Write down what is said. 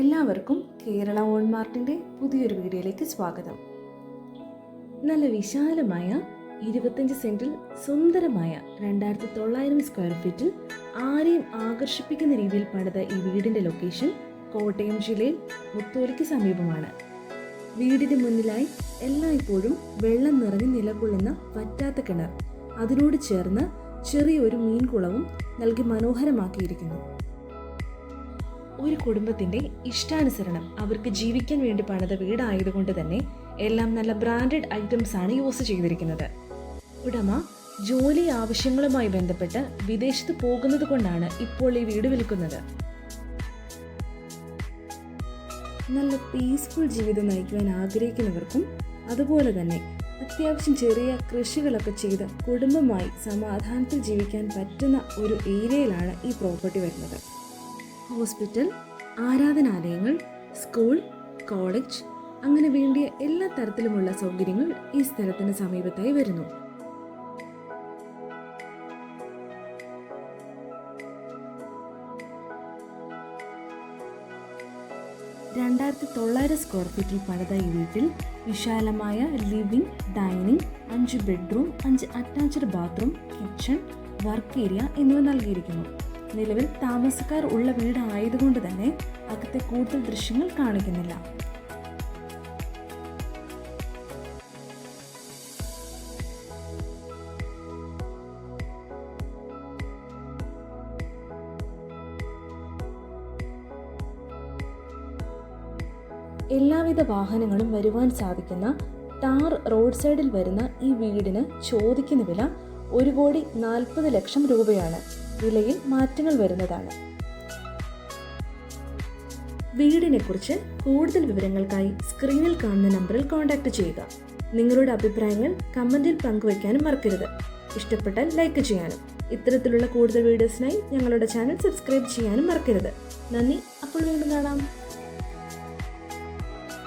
എല്ലാവർക്കും കേരള ഓൺമാർട്ടിന്റെ പുതിയൊരു വീഡിയോയിലേക്ക് സ്വാഗതം. നല്ല വിശാലമായ ഇരുപത്തഞ്ച് സെന്റിൽ സുന്ദരമായ രണ്ടായിരത്തി തൊള്ളായിരം സ്ക്വയർ ഫീറ്റിൽ ആരെയും ആകർഷിപ്പിക്കുന്ന രീതിയിൽ പണിത ഈ വീടിന്റെ ലൊക്കേഷൻ കോട്ടയം ജില്ലയിൽ മുത്തോലിക്ക് സമീപമാണ്. വീടിന് മുന്നിലായി എല്ലായ്പ്പോഴും വെള്ളം നിറഞ്ഞ് നിലകൊള്ളുന്ന വറ്റാത്ത കിണർ. അതിനോട് ചേർന്ന് ചെറിയൊരു മീൻകുളവും നൽകി മനോഹരമാക്കിയിരിക്കുന്നു. ഒരു കുടുംബത്തിന്റെ ഇഷ്ടാനുസരണം അവർക്ക് ജീവിക്കാൻ വേണ്ടി പണിത വീടായതുകൊണ്ട് തന്നെ എല്ലാം നല്ല ബ്രാൻഡഡ് ഐറ്റംസ് ആണ് യൂസ് ചെയ്തിരിക്കുന്നത്. ഉടമ ജോലി ആവശ്യങ്ങളുമായി ബന്ധപ്പെട്ട് വിദേശത്ത് പോകുന്നത് കൊണ്ടാണ് ഇപ്പോൾ ഈ വീട് വിൽക്കുന്നത്. നല്ല പീസ്ഫുൾ ജീവിതം നയിക്കുവാൻ ആഗ്രഹിക്കുന്നവർക്കും അതുപോലെ തന്നെ അത്യാവശ്യം ചെറിയ കൃഷികളൊക്കെ ചെയ്ത് കുടുംബമായി സമാധാനത്തിൽ ജീവിക്കാൻ പറ്റുന്ന ഒരു ഏരിയയിലാണ് ഈ പ്രോപ്പർട്ടി വരുന്നത്. ഹോസ്പിറ്റൽ ആരാധനാലയങ്ങൾ സ്കൂൾ കോളേജ് അങ്ങനെ വേണ്ടിയ എല്ലാ തരത്തിലുമുള്ള സൗകര്യങ്ങൾ ഈ സ്ഥലത്തിന് സമീപത്തായി വരുന്നു. രണ്ടായിരത്തി തൊള്ളായിരം സ്ക്വയർ ഫീറ്റിൽ പണിത ഈ വീട്ടിൽ വിശാലമായ ലിവിംഗ് ഡൈനിങ് അഞ്ച് ബെഡ്റൂം അഞ്ച് attached bathroom kitchen work area എന്നിവ നൽകിയിരിക്കുന്നു. നിലവിൽ താമസക്കാർ ഉള്ള വീടായതുകൊണ്ട് തന്നെ അകത്തെ കൂടുതൽ ദൃശ്യങ്ങൾ കാണിക്കുന്നില്ല. എല്ലാവിധ വാഹനങ്ങളും വരുവാൻ സാധിക്കുന്ന ടാർ റോഡ് സൈഡിൽ വരുന്ന ഈ വീടിന് ചോദിക്കുന്ന വില ഒരു കോടി നാൽപ്പത് ലക്ഷം രൂപയാണ്. വിലയിൽ മാറ്റങ്ങൾ വരുന്നതാണ്. വീടിനെ കുറിച്ച് കൂടുതൽ വിവരങ്ങൾക്കായി സ്ക്രീനിൽ കാണുന്ന നമ്പറിൽ കോൺടാക്ട് ചെയ്യുക. നിങ്ങളുടെ അഭിപ്രായങ്ങൾ കമന്റിൽ പങ്കുവയ്ക്കാനും മറക്കരുത്. ഇഷ്ടപ്പെട്ടാൽ ലൈക്ക് ചെയ്യാനും. ഇത്തരത്തിലുള്ള കൂടുതൽ വീഡിയോസിനായി ഞങ്ങളുടെ ചാനൽ സബ്സ്ക്രൈബ് ചെയ്യാനും മറക്കരുത്. നന്ദി. അപ്പോൾ വീണ്ടും കാണാം.